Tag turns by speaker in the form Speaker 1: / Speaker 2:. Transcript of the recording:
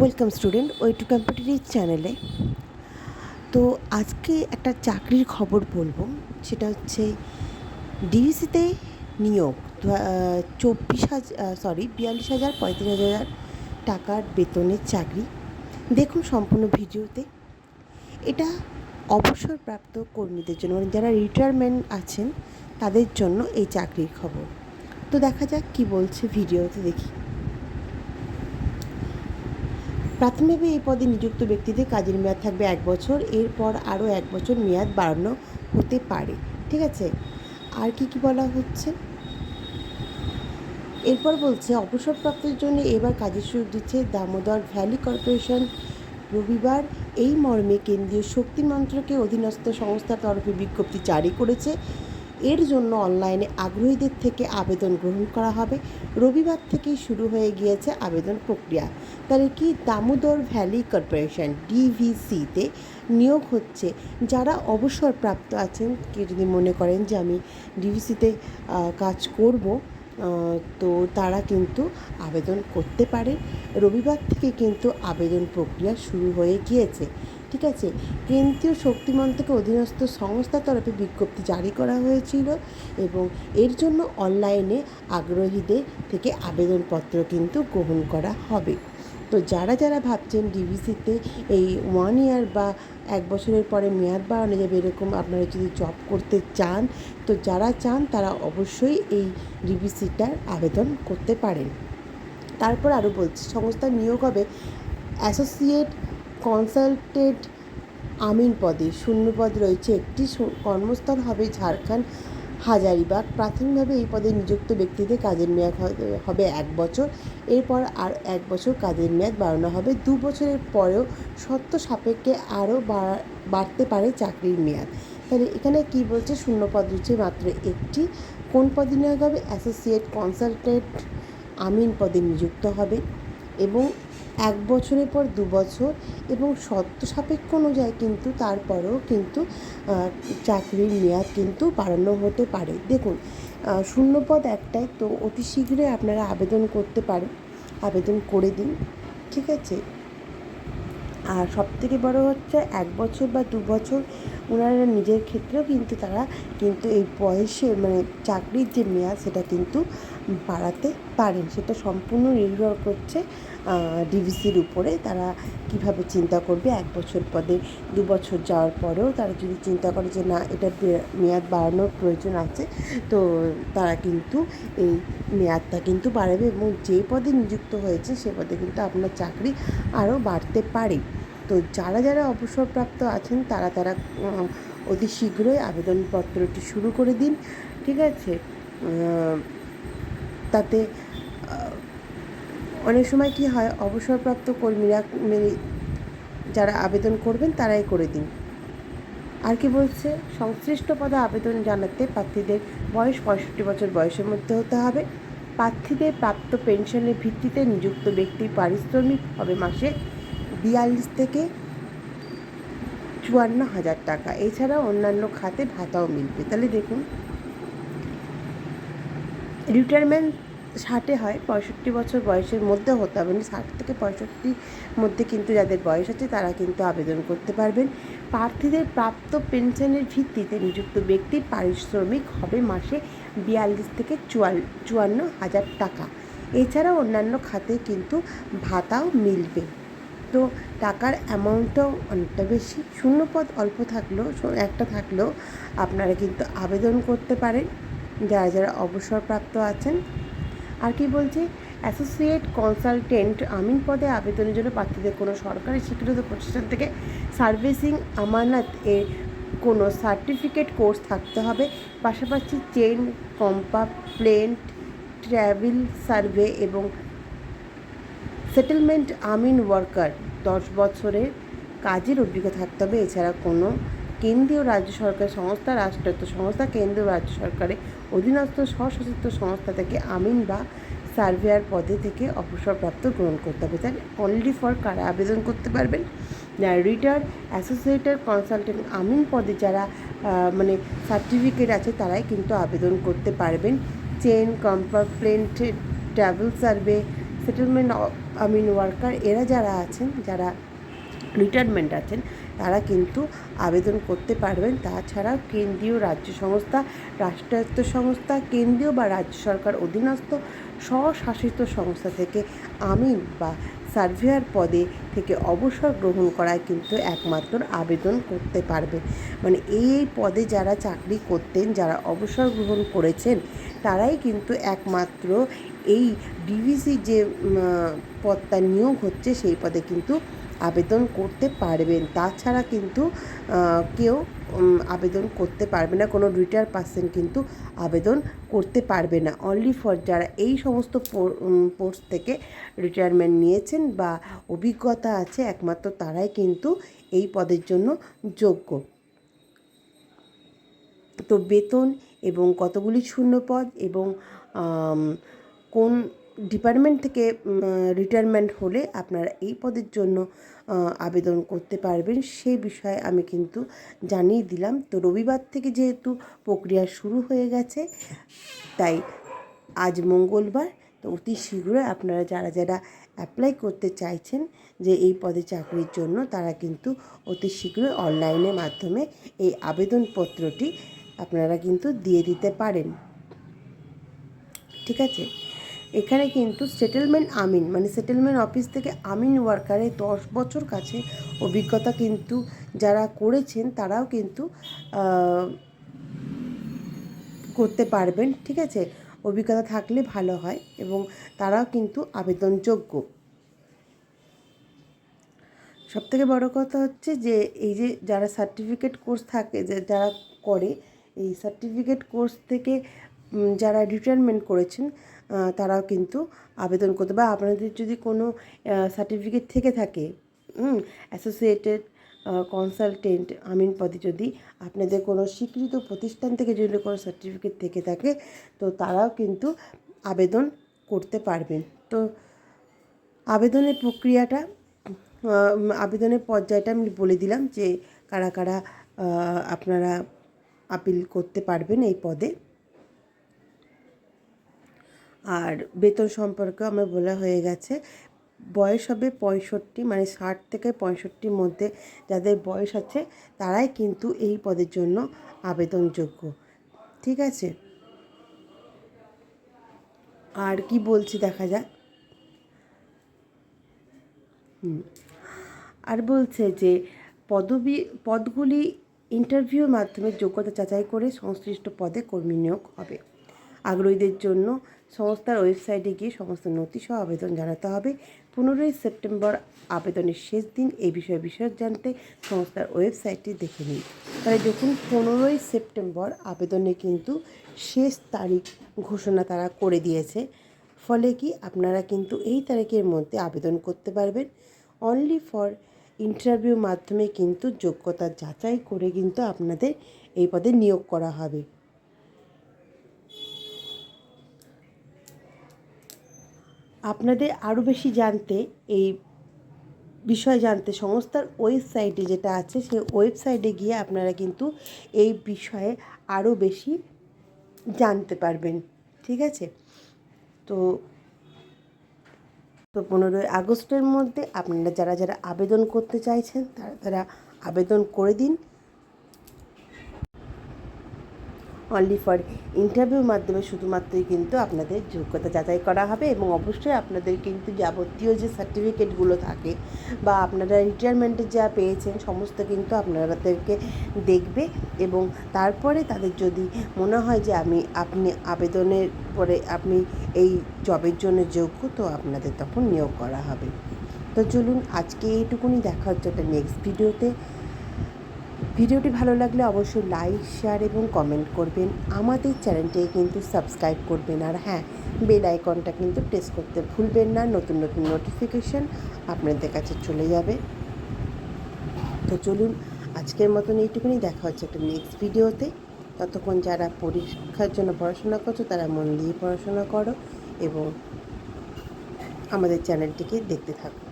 Speaker 1: Welcome student ওই to competitive চ্যানেলে তো আজকে একটা চাকরির খবর বলব। সেটা হচ্ছে ডিভিসিতে নিয়োগ। চব্বিশ হাজার সরি বিয়াল্লিশ হাজার, পঁয়ত্রিশ হাজার টাকার বেতনের চাকরি। দেখুন সম্পূর্ণ ভিডিওতে। এটা অবসরপ্রাপ্ত কর্মীদের জন্য মানে যারা রিটায়ারমেন্ট আছেন, তাদের জন্য এই চাকরির খবর। তো দেখা যাক কি বলছে ভিডিওতে দেখি। প্রাথমিকভাবে এই পদে নিযুক্ত ব্যক্তিদের কাজের মেয়াদ থাকবে এক বছর, এরপর আরও এক বছর মেয়াদ বাড়ানো হতে পারে। ঠিক আছে? আর কি কি বলা হচ্ছে? এরপর বলছে, অবসরপ্রাপ্তের জন্য এবার কাজের সুযোগ দিচ্ছে দামোদর ভ্যালি কর্পোরেশন। রবিবার এই মর্মে কেন্দ্রীয় শক্তি মন্ত্রকের অধীনস্থ সংস্থার তরফে বিজ্ঞপ্তি জারি করেছে। এর জন্য অনলাইনে আগ্রহীদের থেকে আবেদন গ্রহণ করা হবে। রবিবার থেকেই শুরু হয়ে গিয়েছে আবেদন প্রক্রিয়া। তাহলে কি দামোদর ভ্যালি কর্পোরেশন, ডিভিসিতে নিয়োগ হচ্ছে। যারা অবসরপ্রাপ্ত আছেন, কে যদি মনে করেন যে আমি ডিভিসিতে কাজ করব তো তারা কিন্তু আবেদন করতে পারে রবিবার থেকে কিন্তু আবেদন প্রক্রিয়া শুরু হয়ে গিয়েছে। ঠিক আছে? কেন্দ্রীয় শক্তিমন্ত্রকে অধীনস্থ সংস্থার তরফে বিজ্ঞপ্তি জারি করা হয়েছিল এবং এর জন্য অনলাইনে আগ্রহীদের থেকে আবেদনপত্র কিন্তু গ্রহণ করা হবে। তো যারা যারা ভাবছেন ডিভিসিতে এই ওয়ান ইয়ার বা এক বছরের পরে মেয়াদ বাড়ানো যাবে এরকম আপনারা যদি জব করতে চান, তো যারা চান তারা অবশ্যই এই ডিভিসিটার আবেদন করতে পারেন। তারপর আরও বলছি সংস্থার নিয়োগ হবে অ্যাসোসিয়েট কনসালটেন্ট আমিন পদে। শূন্য পদ রয়েছে একটি। কর্মস্থল হবে ঝাড়খণ্ড, হাজারিবাগ। প্রাথমিকভাবে এই পদে নিযুক্ত ব্যক্তিদের কাজের মেয়াদ হবে এক বছর। এরপর আর এক বছর কাজের মেয়াদ বাড়ানো হবে। দু বছরের পরেও সত্য সাপেক্ষে আরও বাড়তে পারে চাকরির মেয়াদ। তাহলে এখানে কি বলছে? শূন্য পদ রয়েছে মাত্র একটি। কোন পদে নিয়োগ হবে? অ্যাসোসিয়েট কনসালটেন্ট আমিন পদে নিযুক্ত হবে। এবং এক বছরের পর দু বছর এবং শর্ত সাপেক্ষ অনুযায়ী কিন্তু তারপরেও কিন্তু চাকরির মেয়াদ কিন্তু বাড়ানো হতে পারে। দেখুন শূন্যপদ একটাই, তো অতি শীঘ্রই আপনারা আবেদন করতে পারেন। আবেদন করে দিন, ঠিক আছে? আর সবথেকে বড় হচ্ছে, এক বছর বা দু বছর ওনারা নিজের ক্ষেত্রেও কিন্তু তারা কিন্তু এই বয়সে মানে চাকরির যে মেয়াদ, সেটা কিন্তু বাড়াতে পারেন। সেটা সম্পূর্ণ নির্ভর করছে ডিভিসির উপরে। তারা কীভাবে চিন্তা করবে? এক বছর পদে, দু বছর যাওয়ার পরেও তারা যদি চিন্তা করে যে, না এটা মেয়াদ বাড়ানোর প্রয়োজন আছে। তো তারা কিন্তু এই মেয়াদটা কিন্তু বাড়াবে এবং যে পদে নিযুক্ত হয়েছে, সে পদে কিন্তু আপনার চাকরি আরও বাড়তে পারে। তো যারা যারা অবসরপ্রাপ্ত আছেন, তারা তারা অতি শীঘ্রই আবেদনপত্রটি শুরু করে দিন, ঠিক আছে? তাতে অনেক সময় কি হয়, অবসরপ্রাপ্ত কর্মীরা যারা আবেদন করবেন, তারাই করে দিন। আর কি বলছে? সংশ্লিষ্ট পদে আবেদন জানাতে প্রার্থীদের বয়স পঁয়ষট্টি বছর বয়সের মধ্যে হতে হবে। প্রার্থীদের প্রাপ্ত পেনশনের ভিত্তিতে নিযুক্ত ব্যক্তির পারিশ্রমিক হবে মাসে বিয়াল্লিশ থেকে চুয়ান্ন হাজার টাকা। এছাড়া অন্যান্য খাতে ভাতাও মিলবে। তাহলে দেখুন রিটায়ারমেন্ট ষাটে হয়, পঁয়ষট্টি বছর বয়সের মধ্যে হতে হবে। মানে ষাট থেকে পঁয়ষট্টির মধ্যে কিন্তু যাদের বয়স আছে, তারা কিন্তু আবেদন করতে পারবেন। প্রার্থীদের প্রাপ্ত পেনশনের ভিত্তিতে নিযুক্ত ব্যক্তির পারিশ্রমিক হবে মাসে বিয়াল্লিশ থেকে চুয়াল, চুয়ান্ন হাজার টাকা। এছাড়া অন্যান্য খাতে কিন্তু ভাতাও মিলবে। তো টাকার অ্যামাউন্টটাও অনেকটা বেশি। শূন্যপদ অল্প থাকলেও একটা থাকলেও আপনারা কিন্তু আবেদন করতে পারেন। যারা যারা অবসরপ্রাপ্ত আছেন। আর কি বলছি অ্যাসোসিয়েট কনসালটেন্ট আমিন পদে আবেদনের জন্য প্রার্থীদের কোনো সরকারি স্বীকৃত প্রতিষ্ঠান থেকে সার্ভিসিং আমানত এ কোনো সার্টিফিকেট কোর্স থাকতে হবে। পাশাপাশি চেন কম্পা কম্পাপ্লেন্ট ট্র্যাভেল সার্ভে এবং সেটেলমেন্ট আমিন ওয়ার্কার দশ বছরের কাজের অভিজ্ঞতা থাকতে হবে। এছাড়া কোনো কেন্দ্রীয় রাজ্য সরকার সংস্থা, রাষ্ট্রায়ত্ত সংস্থা, কেন্দ্রীয় রাজ্য সরকারের অধীনস্থ স্বশাসিত সংস্থা থেকে আমিন বা সার্ভেয়ার পদে থেকে অবসরপ্রাপ্ত গ্রহণ করতে হবে। তাই অনলি ফর কারা আবেদন করতে পারবেন? যারা রিটার অ্যাসোসিয়েটেড কনসালটেন্ট আমিন পদে যারা মানে সার্টিফিকেট আছে, তারাই কিন্তু আবেদন করতে পারবেন। Chain compartment travel survey settlement আমিন ওয়ার্কার এরা যারা আছেন যারা রিটায়ারমেন্ট আছেন তারা কিন্তু আবেদন করতে পারবেন। তাছাড়াও কেন্দ্রীয় রাজ্য সংস্থা, রাষ্ট্রায়ত্ত সংস্থা, কেন্দ্রীয় বা রাজ্য সরকার অধীনস্থ স্বশাসিত সংস্থা থেকে আমিন বা সার্ভেয়ার পদে থেকে অবসর গ্রহণ করায় কিন্তু একমাত্র আবেদন করতে পারবেন মানে এই এই পদে যারা চাকরি করতেন, যারা অবসর গ্রহণ করেছেন, তারাই কিন্তু একমাত্র এই ডিভিসি যে পদটা নিয়োগ হচ্ছে, সেই পদে কিন্তু আবেদন করতে পারবেন। তাছাড়া কিন্তু কেউ আবেদন করতে পারবে না, কোনো রিটায়ার পার্সন কিন্তু আবেদন করতে পারবে না। অনলি ফর যারা এই সমস্ত পোস্ট থেকে রিটায়ারমেন্ট নিয়েছেন বা অভিজ্ঞতা আছে, একমাত্র তারাই কিন্তু এই পদের জন্য যোগ্য। তো বেতন এবং কতগুলি শূন্য পদ এবং কোন ডিপার্টমেন্ট থেকে রিটায়ারমেন্ট হলে আপনারা এই পদের জন্য আবেদন করতে পারবেন। সেই বিষয়ে আমি কিন্তু জানিয়ে দিলাম। তো রবিবার থেকে যেহেতু প্রক্রিয়া শুরু হয়ে গেছে, তাই আজ মঙ্গলবার। তো অতি শীঘ্রই আপনারা যারা যারা অ্যাপ্লাই করতে চাইছেন যে এই পদে চাকরির জন্য, তারা কিন্তু অতি শীঘ্রই অনলাইনের মাধ্যমে এই আবেদনপত্রটি আপনারা কিন্তু দিয়ে দিতে পারেন। ঠিক আছে? এখানে কিন্তু সেটেলমেন্ট আমিন মানে সেটেলমেন্ট অফিস থেকে আমিন ওয়ার্কারে দশ বছর কাছে অভিজ্ঞতা কিন্তু যারা করেছেন তারাও কিন্তু করতে পারবেন, ঠিক আছে? অভিজ্ঞতা থাকলে ভালো হয় এবং তারাও কিন্তু আবেদনযোগ্য। সবথেকে বড় কথা হচ্ছে যে, এই যে যারা সার্টিফিকেট কোর্স থাকে যারা করে, এই সার্টিফিকেট কোর্স থেকে যারা রিটায়ারমেন্ট করেছেন তারাও কিন্তু আবেদন করতে বা আপনাদের যদি কোনো সার্টিফিকেট থেকে থাকে অ্যাসোসিয়েটেড কনসালটেন্ট আমিন পদে যদি আপনাদের কোনো স্বীকৃত প্রতিষ্ঠান থেকে যদি কোনো সার্টিফিকেট থেকে থাকে, তো তারাও কিন্তু আবেদন করতে পারবেন। তো আবেদনের প্রক্রিয়াটা আবেদনের পর্যায়টা আমি বলে দিলাম যে কারা কারা আপনারা আপিল করতে পারবেন এই পদে। আর বেতন সম্পর্কে আমার বলা হয়ে গেছে, বয়স হবে পঁয়ষট্টি মানে ষাট থেকে পঁয়ষট্টির মধ্যে যাদের বয়স আছে, তারাই কিন্তু এই পদের জন্য আবেদনযোগ্য। ঠিক আছে? আর কি বলছি দেখা যাক। আর বলছে যে, পদবি, পদগুলি ইন্টারভিউর মাধ্যমে যোগ্যতা যাচাই করে সংশ্লিষ্ট পদে কর্মী নিয়োগ হবে। আগ্রহীদের জন্য সংস্থার ওয়েবসাইটে গিয়ে সমস্ত নথি সহ আবেদন জানাতে হবে। পনেরোই সেপ্টেম্বর আবেদনের শেষ দিন এই বিষয়ে বিশদ জানতে সংস্থার ওয়েবসাইটটি দেখে নিন। তাহলে দেখুন, পনেরোই সেপ্টেম্বর আবেদনে কিন্তু শেষ তারিখ ঘোষণা তারা করে দিয়েছে। ফলে কি? আপনারা কিন্তু এই তারিখের মধ্যে আবেদন করতে পারবেন। অনলি ফর ইন্টারভিউ মাধ্যমে কিন্তু যোগ্যতা যাচাই করে কিন্তু আপনাদের এই পদে নিয়োগ করা হবে। আপনাদের আরও বেশি জানতে, এই বিষয় জানতে সংস্থার ওয়েবসাইটে যেটা আছে, সেই ওয়েবসাইটে গিয়ে আপনারা কিন্তু এই বিষয়ে আরও বেশি জানতে পারবেন। ঠিক আছে? তো তো পনেরোই আগস্টের মধ্যে আপনারা যারা যারা আবেদন করতে চাইছেন, তারা তারা আবেদন করে দিন। অনলি ফর ইন্টারভিউর মাধ্যমে শুধুমাত্রই কিন্তু আপনাদের যোগ্যতা যাচাই করা হবে এবং অবশ্যই আপনাদের কিন্তু যাবতীয় যে সার্টিফিকেটগুলো থাকে বা আপনারা রিটায়ারমেন্টে যা পেয়েছেন সমস্ত কিন্তু আপনাদেরকে দেখবে এবং তারপরে তাদের যদি মনে হয় যে আমি, আপনি আবেদনের পরে আপনি এই জবের জন্য যোগ্য, তো আপনাদের তখন নিয়োগ করা হবে। তো চলুন আজকে এইটুকুনি, দেখা হচ্ছে একটা নেক্সট ভিডিওতে ভিডিওটি ভালো লাগলে অবশ্যই লাইক শেয়ার এবং কমেন্ট করবেন। আমাদের চ্যানেলটিকে কিন্তু সাবস্ক্রাইব করবেন। আর হ্যাঁ বেল আইকনটা কিন্তু প্রেস করতে ভুলবেন না। নতুন নতুন নোটিফিকেশন আপনাদের কাছে চলে যাবে। তো চলুন, আজকের মতন এইটুকুনি। দেখা হচ্ছে একটা নেক্সট ভিডিওতে ততক্ষণ যারা পরীক্ষার জন্য পড়াশোনা করছ, তারা মন দিয়ে পড়াশোনা করো এবং আমাদের চ্যানেলটিকে দেখতে থাকো।